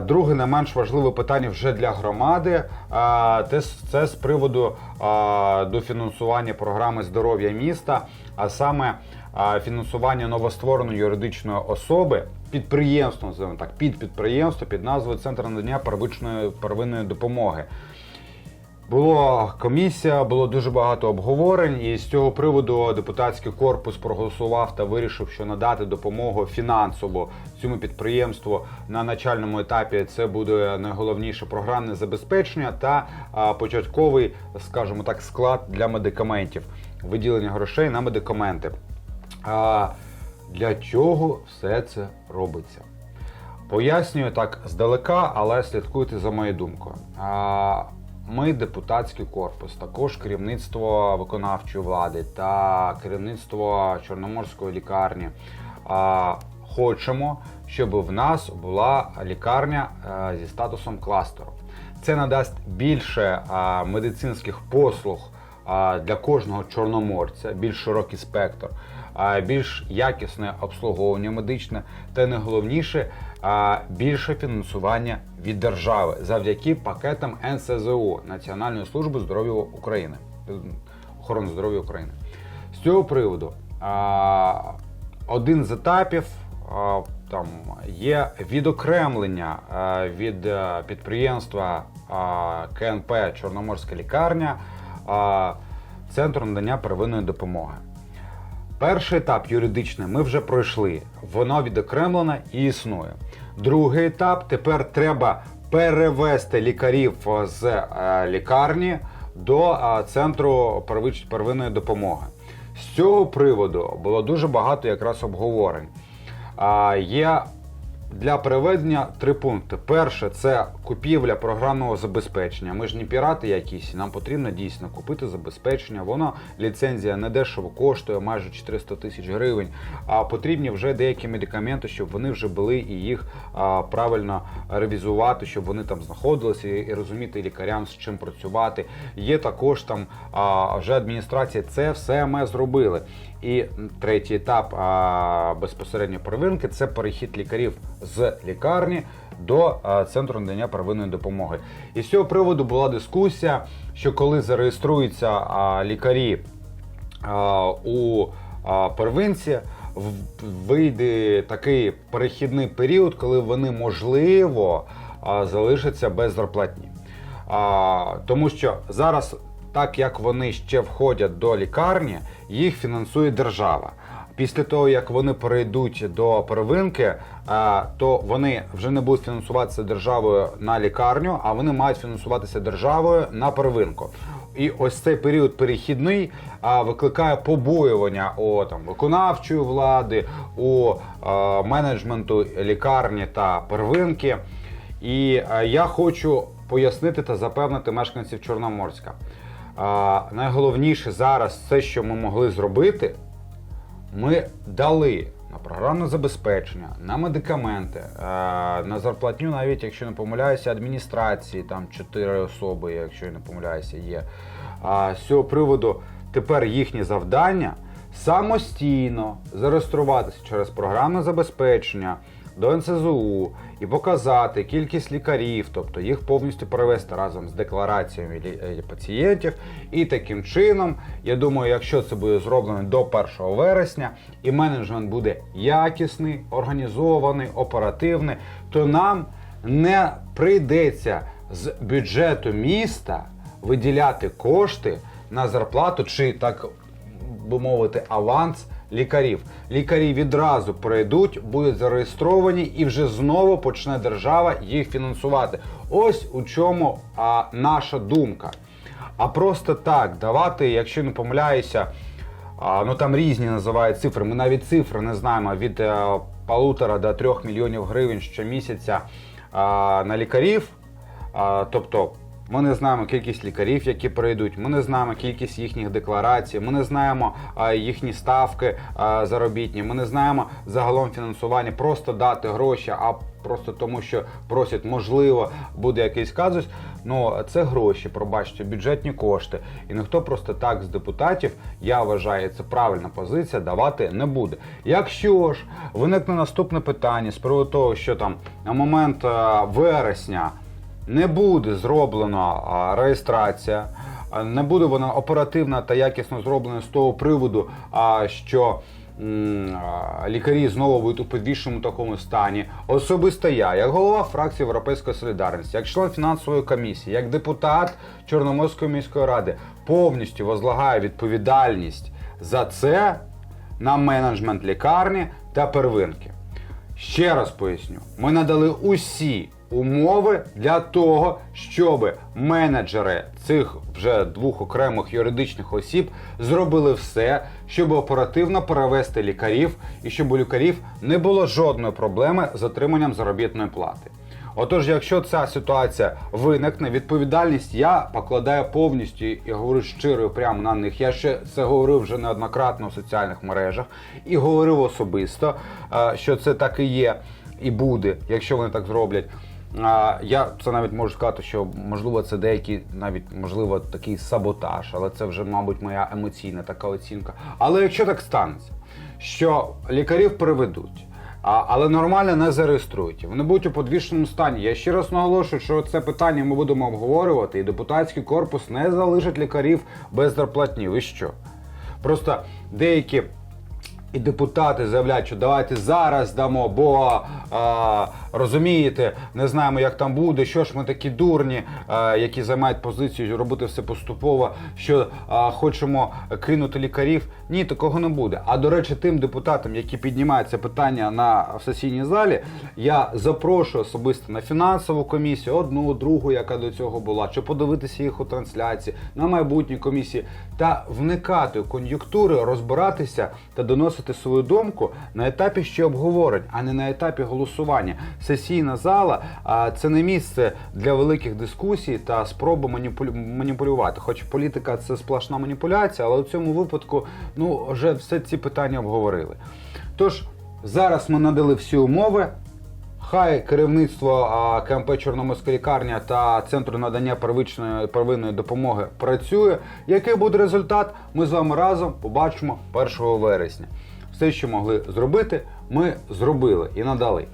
Друге, не менш важливе питання вже для громади. Те це з приводу до дофінансування програми здоров'я міста, а саме фінансування новоствореної юридичної особи, підприємство, називаємо так, під підприємство під назвою Центр надання первичної первинної допомоги. Була комісія, було дуже багато обговорень, і з цього приводу депутатський корпус проголосував та вирішив, що надати допомогу фінансово цьому підприємству на начальному етапі. Це буде найголовніше програмне забезпечення та початковий, скажімо так, склад для медикаментів, виділення грошей на медикаменти. А, для чого все це робиться? Пояснюю так здалека, але слідкуйте за моєю думкою. Ми, депутатський корпус, також керівництво виконавчої влади та керівництво Чорноморської лікарні. Хочемо, щоб в нас була лікарня е, зі статусом кластеру. Це надасть більше а, медицинських послуг а, для кожного чорноморця, більш широкий спектр, більш якісне обслуговування медичне та найголовніше більше фінансування від держави завдяки пакетам НСЗУ Національної служби здоров'я України, охорони здоров'я України. З цього приводу один з етапів там є відокремлення від е, підприємства КНП Чорноморська лікарня Центру надання первинної допомоги. Перший етап юридичний ми вже пройшли, воно відокремлене і існує. Другий етап тепер треба перевести лікарів з е, лікарні до е, центру первинної допомоги. З цього приводу було дуже багато якраз обговорень. Є для переведення три пункти. Перше це купівля програмного забезпечення. Ми ж не пірати якісь, нам потрібно дійсно купити забезпечення. Воно ліцензія не дешево коштує, майже 400 тисяч гривень. А потрібні вже деякі медикаменти, щоб вони вже були і їх а, правильно ревізувати, щоб вони там знаходилися і, розуміти лікарям з чим працювати. Є також там а, вже адміністрація це все ми зробили. І третій етап а, безпосередньо первинки це перехід лікарів з лікарні до центру надання первинної допомоги. І з цього приводу була дискусія, що коли зареєструються а, лікарі а, у а, первинці, вийде такий перехідний період, коли вони можливо а, залишаться без зарплатні. А, тому що зараз, так як вони ще входять до лікарні, їх фінансує держава. Після того, як вони перейдуть до первинки, то вони вже не будуть фінансуватися державою на лікарню, а вони мають фінансуватися державою на первинку. І ось цей період перехідний викликає побоювання у там виконавчої влади, у а, менеджменту лікарні та первинки. І е, я хочу пояснити та запевнити мешканців Чорноморська. А, найголовніше зараз це, що ми могли зробити, ми дали на програмне забезпечення, на медикаменти, е, на зарплатню, навіть якщо не помиляюся, адміністрації, там 4 особи, якщо не помиляюся, є. А з цього приводу тепер їхнє завдання самостійно зареєструватися через програмне забезпечення до НСЗУ і показати кількість лікарів, тобто їх повністю перевести разом з деклараціями е, пацієнтів. І таким чином, я думаю, якщо це буде зроблено до 1 вересня, і менеджмент буде якісний, організований, оперативний, то нам не прийдеться з бюджету міста виділяти кошти на зарплату чи так би мовити, аванс лікарів. Лікарі відразу прийдуть, будуть зареєстровані і вже знову почне держава їх фінансувати. Ось у чому а, наша думка. А просто так давати, якщо не помиляюся, а, ну там різні називають цифри. Ми навіть цифри не знаємо від е, полутора до трьох мільйонів гривень щомісяця а, на лікарів. А, тобто Ми не знаємо кількість лікарів, які прийдуть. Ми не знаємо кількість їхніх декларацій. Ми не знаємо їхні ставки заробітні. Ми не знаємо загалом фінансування. Просто дати гроші, а просто тому, що просять, можливо, буде якийсь казус. Ну це гроші, пробачте, бюджетні кошти. І ніхто просто так з депутатів, я вважаю, це правильна позиція, давати не буде. Якщо ж виникне наступне питання з приводу того, що там на момент е, вересня не буде зроблена реєстрація, не буде вона оперативна та якісно зроблена з того приводу, що лікарі знову будуть у підвішеному такому стані. Особисто я, як голова фракції Європейської солідарності, як член фінансової комісії, як депутат Чорноморської міської ради, повністю возлагаю відповідальність за це на менеджмент лікарні та первинки. Ще раз поясню: ми надали усі умови для того, щоб менеджери цих вже двох окремих юридичних осіб зробили все, щоб оперативно перевести лікарів і щоб у лікарів не було жодної проблеми з отриманням заробітної плати. Отож, якщо ця ситуація виникне, відповідальність я покладаю повністю і говорю щиро і прямо на них. Я ще це говорив вже неоднократно в соціальних мережах і говорив особисто, е, що це так і є і буде, якщо вони так зроблять. Я це навіть можу сказати, що можливо це деякий навіть можливо такий саботаж, але це вже, мабуть, моя емоційна така оцінка. Але якщо так станеться, що лікарів переведуть, а, але нормально не зареєструють. Вони будуть у подвішеному стані. Я ще раз наголошую, що це питання ми будемо обговорювати, і депутатський корпус не залишить лікарів без зарплатні. Ви що? Просто деякі. І депутати заявляють, що давайте зараз дамо, бо а, розумієте, не знаємо, як там буде. Що ж ми такі дурні, а, які займають позицію робити все поступово, що а, хочемо кинути лікарів. Ні, такого не буде. А до речі, тим депутатам, які піднімають це питання на в сесійній залі, я запрошую особисто на фінансову комісію, одну, другу, яка до цього була, щоб подивитися їх у трансляції, на майбутній комісії та вникати в кон'юнктури, розбиратися та доносити свою думку на етапі ще обговорень, а не на етапі голосування. Сесійна зала це не місце для великих дискусій та спроби маніпулю... маніпулювати. Хоч політика це сплошна маніпуляція, але у цьому випадку ну вже все ці питання обговорили. Тож зараз ми надали всі умови. Хай керівництво КМП Чорноморська лікарня та центру надання первичної первинної допомоги працює. Який буде результат? Ми з вами разом побачимо 1 вересня. Все, що могли зробити, ми зробили і надали.